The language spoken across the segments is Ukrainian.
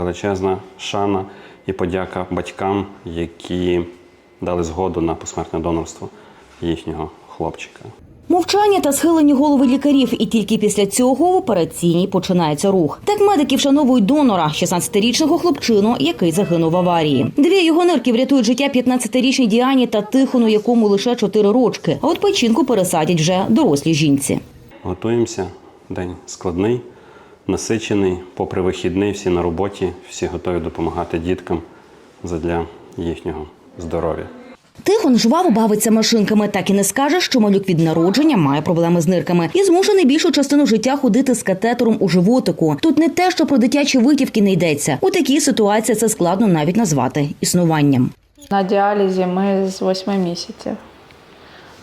величезна шана і подяка батькам, які дали згоду на посмертне донорство їхнього хлопчика. Мовчання та схилені голови лікарів, і тільки після цього в операційній починається рух. Так медики вшановують донора, 16-річного хлопчину, який загинув в аварії. Дві його нирки врятують життя 15-річній Діані та Тихону, якому лише 4 рочки. А от печінку пересадять вже дорослій жінці. Готуємося. День складний, насичений, попри вихідний, всі на роботі, всі готові допомагати діткам задля їхнього здоров'я. Тихон жваво бавиться машинками, так і не скаже, що малюк від народження має проблеми з нирками і змушений більшу частину життя ходити з катетером у животику. Тут не те, що про дитячі витівки не йдеться. У такій ситуації це складно навіть назвати існуванням. На діалізі ми з 8 місяців.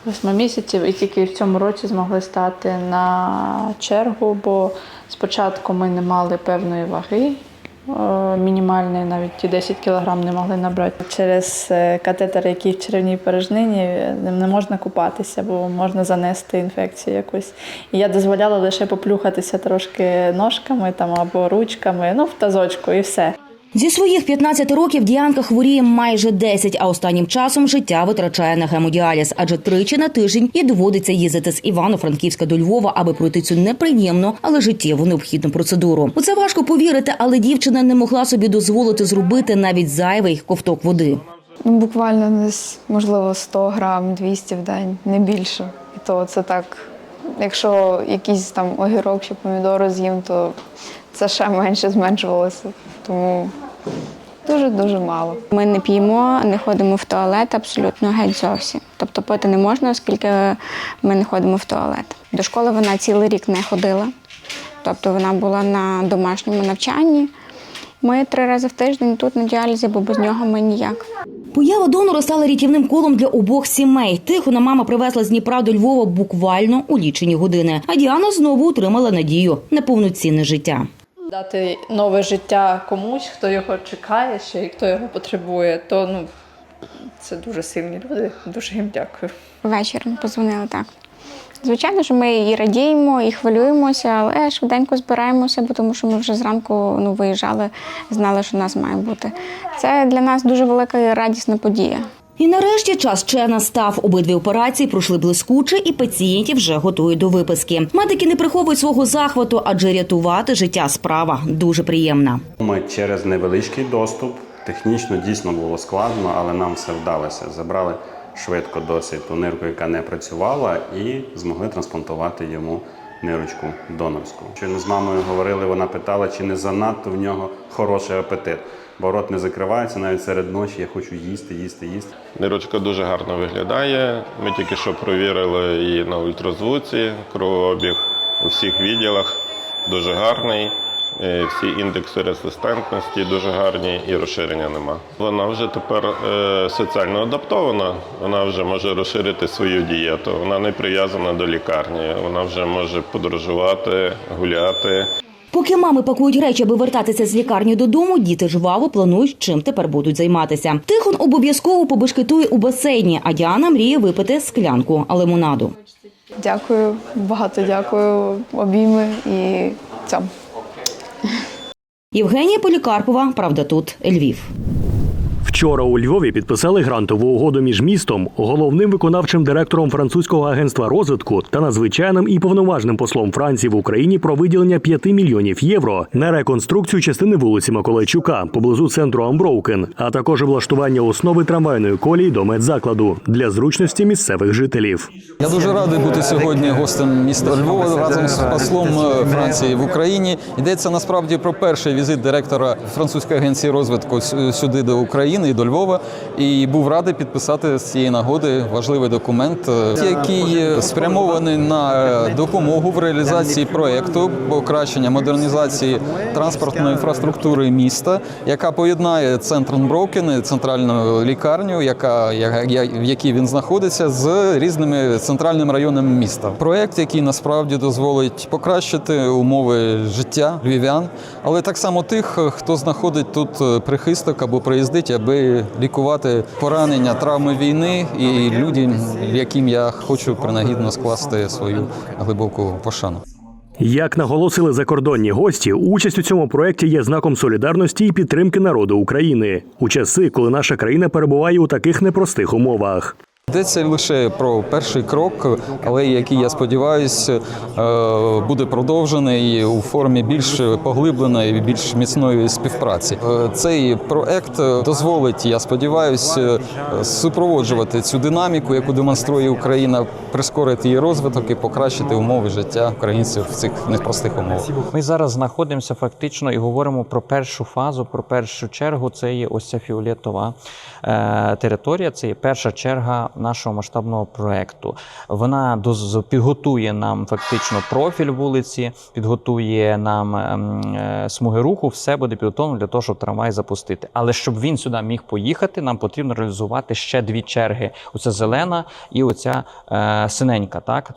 8 місяців і тільки в цьому році змогли стати на чергу, бо спочатку ми не мали певної ваги. е, Мінімальної, навіть ті 10 кілограм не могли набрати. Через е, катетер, який в черевній порожнині, е, не можна купатися, бо можна занести інфекцію якусь. І я дозволяла лише поплюхатися трошки ножками там, або ручками, ну в тазочку і все. Зі своїх 15 років Діанка хворіє майже 10, а останнім часом життя витрачає на гемодіаліз, адже тричі на тиждень і доводиться їздити з Івано-Франківська до Львова, аби пройти цю неприємну, але життєво необхідну процедуру. У це важко повірити, але дівчина не могла собі дозволити зробити навіть зайвий ковток води. Ну, буквально десь, можливо, 100 грам, 200 в день, не більше. І то це так. Якщо якийсь там огірок чи помідори з'їм, то це ще менше зменшувалося. Тому дуже-дуже мало. Ми не п'ємо, не ходимо в туалет абсолютно геть зовсім. Тобто пити не можна, оскільки ми не ходимо в туалет. До школи вона цілий рік не ходила. Тобто вона була на домашньому навчанні. Ми три рази в тиждень тут на діалізі, бо без нього ми ніяк. Поява донора стала рятівним колом для обох сімей. Тихона мама привезла з Дніпра до Львова буквально у лічені години. А Діана знову отримала надію на повноцінне життя. Дати нове життя комусь, хто його чекає ще і хто його потребує, то ну, це дуже сильні люди. Дуже їм дякую. Вечором позвонили так. Звичайно, що ми і радіємо, і хвилюємося, але швиденько збираємося, бо тому що ми вже зранку ну, виїжджали, знали, що нас має бути. Це для нас дуже велика радісна подія. І нарешті час ще настав. Обидві операції пройшли блискуче, і пацієнтів вже готують до виписки. Медики не приховують свого захвату, адже рятувати життя справа дуже приємна. Ми через невеличкий доступ, технічно дійсно було складно, але нам все вдалося. Забрали швидко досить ту нирку, яка не працювала, і змогли трансплантувати йому нирочку донорську. Щойно з мамою говорили, вона питала, чи не занадто в нього хороший апетит. Бо рот не закривається навіть серед ночі. Я хочу їсти, їсти, їсти. Нирочка дуже гарно виглядає. Ми тільки що провірили її на ультразвуці, кровообіг у всіх відділах дуже гарний. Е, Всі індекси резистентності дуже гарні і розширення нема. Вона вже тепер е, соціально адаптована, вона вже може розширити свою дієту. Вона не прив'язана до лікарні, вона вже може подорожувати, гуляти. Поки мами пакують речі, аби вертатися з лікарні додому, діти жваво планують, чим тепер будуть займатися. Тихон обов'язково побешкетує у басейні, а Діана мріє випити склянку лимонаду. Дякую, багато дякую, обійми і цьому. Євгенія Полікарпова, правда, тут Львів. Вчора у Львові підписали грантову угоду між містом, головним виконавчим директором французького агентства розвитку та надзвичайним і повноважним послом Франції в Україні про виділення 5 мільйонів євро на реконструкцію частини вулиці Миколайчука поблизу центру Амброукен, а також облаштування основи трамвайної колії до медзакладу для зручності місцевих жителів. Я дуже радий бути сьогодні гостем міста Львова разом з послом Франції в Україні. Йдеться насправді про перший візит директора французької агенції розвитку сюди до України і до Львова. І був радий підписати з цієї нагоди важливий документ, е, який е, спрямований на е, допомогу в реалізації проекту покращення модернізації транспортної інфраструктури міста, яка поєднає центр Броукен, центральну лікарню, яка в якій він знаходиться, з різними центральними районами міста. Проект, який насправді дозволить покращити умови життя львів'ян, але так само тих, хто знаходить тут е, прихисток або приїздить, аби лікувати поранення, травми війни і людям, яким я хочу принагідно скласти свою глибоку пошану. Як наголосили закордонні гості, участь у цьому проєкті є знаком солідарності і підтримки народу України у часи, коли наша країна перебуває у таких непростих умовах. Йдеться лише про перший крок, але який я сподіваюся буде продовжений у формі більш поглибленої, більш міцної співпраці. Е, Цей проект дозволить, я сподіваюся, супроводжувати цю динаміку, яку демонструє Україна, прискорити її розвиток і покращити умови життя українців в цих непростих умовах. Ми зараз знаходимося фактично і говоримо про першу фазу, про першу чергу. Це є ось ця фіолетова е, територія. Це є перша черга нашого масштабного проекту. Вона підготує нам фактично профіль вулиці, підготує нам ем, е, смуги руху. Все буде підготовлено для того, щоб трамвай запустити. Але щоб він сюди міг поїхати, нам потрібно реалізувати ще дві черги: оця зелена і оця е, синенька. Так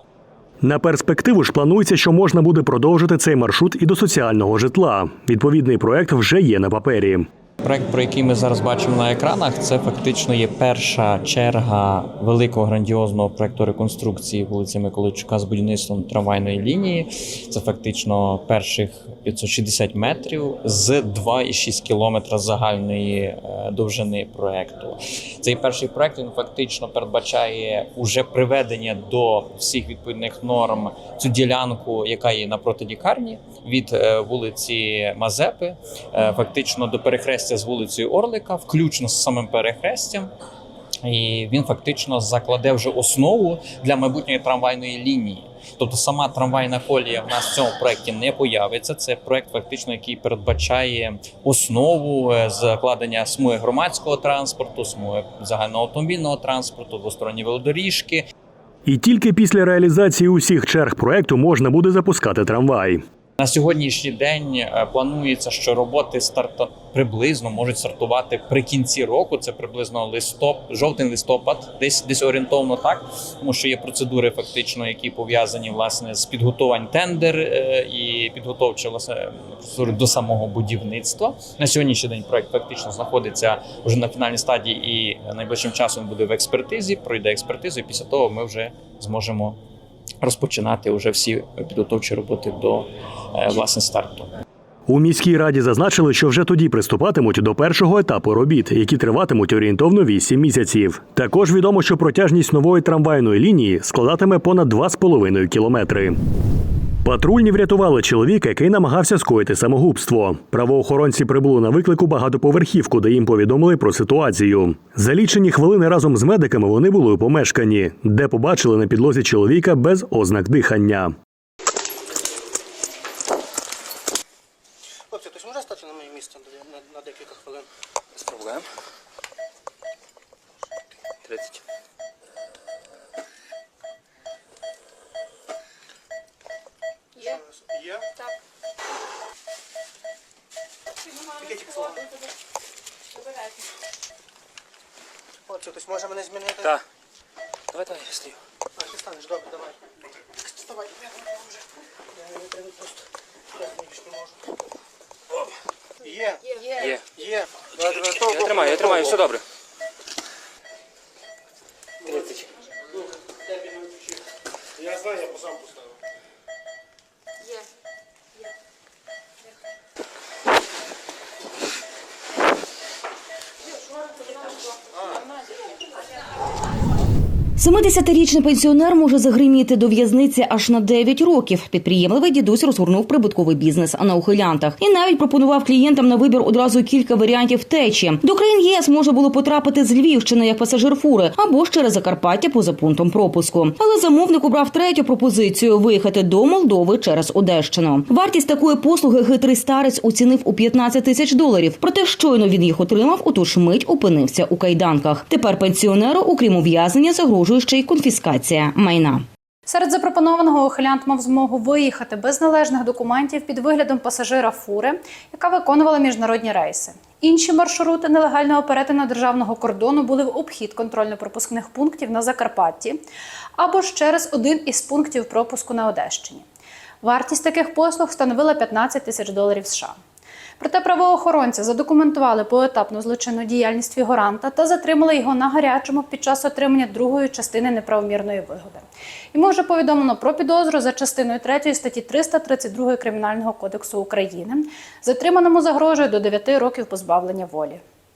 На перспективу ж планується, що можна буде продовжити цей маршрут і до соціального житла. Відповідний проект вже є на папері. Проект, про який ми зараз бачимо на екранах, це фактично є перша черга великого грандіозного проекту реконструкції вулиці Миколайчука з будівництвом трамвайної лінії. Це фактично перших 560 метрів з 2,6 кілометра загальної е, довжини проекту. Цей перший проект він фактично передбачає уже приведення до всіх відповідних норм цю ділянку, яка є напроти лікарні, від е, вулиці Мазепи, е, фактично до перехрестя з вулицею Орлика, включно з самим перехрестям. І він фактично закладе вже основу для майбутньої трамвайної лінії. Тобто сама трамвайна колія в нас в цьому проєкті не появиться. Це проєкт, фактично, який передбачає основу е, закладення смуги громадського транспорту, смуги загального автомобільного транспорту, двосторонні велодоріжки, І тільки після реалізації усіх черг проекту можна буде запускати трамвай. На сьогоднішній день е, планується, що роботи старта приблизно можуть стартувати при кінці року. Це приблизно листоп, жовтень листопад, десь десь орієнтовно так, тому що є процедури, фактично, які пов'язані власне з підготувань тендер е, і підготовчі власне процедури до самого будівництва. На сьогоднішній день проект фактично знаходиться вже на фінальній стадії, і найближчим часом буде в експертизі. Пройде експертизу, і після того ми вже зможемо розпочинати вже всі підготовчі роботи до е, власне старту. У міській раді зазначили, що вже тоді приступатимуть до першого етапу робіт, які триватимуть орієнтовно 8 місяців. Також відомо, що протяжність нової трамвайної лінії складатиме понад 2,5 кілометри. Патрульні врятували чоловіка, який намагався скоїти самогубство. Правоохоронці прибули на виклику багатоповерхівку, де їм повідомили про ситуацію. За лічені хвилини разом з медиками вони були у помешканні, де побачили на підлозі чоловіка без ознак дихання. Є? Так. Пікетик слово. Хлопці, хтось може мене змінити? Так. Давай, давай, я стою. А, ти станеш, добре, давай. Вставай, я не можу. Я не треба просто. Я більше не можу. Є. Є. Є. Я тримаю, я тримаю, все добре. 아. 70-річний пенсіонер може загриміти до в'язниці аж на 9 років. Підприємливий дідусь розгорнув прибутковий бізнес на ухилянтах і навіть пропонував клієнтам на вибір одразу кілька варіантів втечі. До країн ЄС можна було потрапити з Львівщини як пасажир фури або ж через Закарпаття поза пунктом пропуску. Але замовник обрав третю пропозицію виїхати до Молдови через Одещину. Вартість такої послуги хитрий старець оцінив у 15 тисяч доларів. Проте щойно він їх отримав, у ту ж мить опинився у кайданках. Тепер пенсіонеру, окрім ув'язнення, загрожує ще й конфіскація майна. Серед запропонованого ухилянт мав змогу виїхати без належних документів під виглядом пасажира фури, яка виконувала міжнародні рейси. Інші маршрути нелегального перетину державного кордону були в обхід контрольно-пропускних пунктів на Закарпатті або ж через один із пунктів пропуску на Одещині. Вартість таких послуг становила 15 тисяч доларів США. Проте правоохоронці задокументували поетапну злочинну діяльність фігуранта та затримали його на гарячому під час отримання другої частини неправомірної вигоди. Йому вже повідомлено про підозру за частиною 3 статті 332 Кримінального кодексу України. Затриманому загрожує до 9 років позбавлення волі.